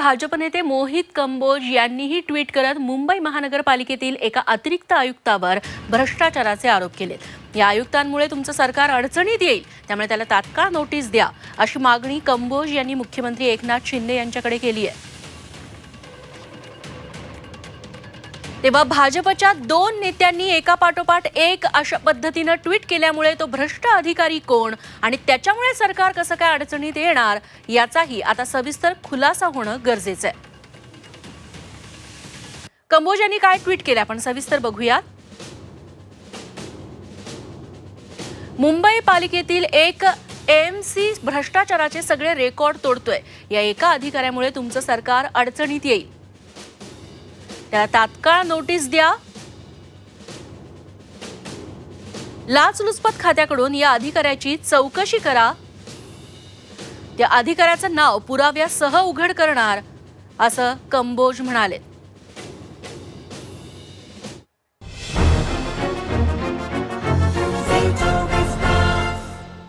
भाजप नेते मोहित कंबोज यांनीही ट्विट करत मुंबई महानगरपालिकेतील एका अतिरिक्त आयुक्तावर भ्रष्टाचाराचे आरोप केलेत. या आयुक्तांमुळे तुमचं सरकार अडचणीत येईल त्यामुळे त्याला तात्काळ नोटीस द्या अशी मागणी कंबोज यांनी मुख्यमंत्री एकनाथ शिंदे यांच्याकडे केली आहे. तेव्हा भाजपच्या दोन नेत्यांनी एका पाठोपाठ एक अशा पद्धतीनं ट्विट केल्यामुळे तो भ्रष्ट अधिकारी कोण आणि त्याच्यामुळे सरकार कसं काय अडचणीत येणार याचाही आता सविस्तर खुलासा होणं गरजेचं आहे. कंबोज यांनी काय ट्विट केलं आपण सविस्तर बघूयात. मुंबई पालिकेतील एक एमसी भ्रष्टाचाराचे सगळे रेकॉर्ड तोडतोय. या एका अधिकाऱ्यामुळे तुमचं सरकार अडचणीत येईल. त्याला तात्काळ नोटीस द्या. लाचलुचपत खात्याकडून या अधिकाऱ्याची चौकशी करा. त्या अधिकाऱ्याचं नाव पुराव्यासह उघड करणार असं कंबोज म्हणाले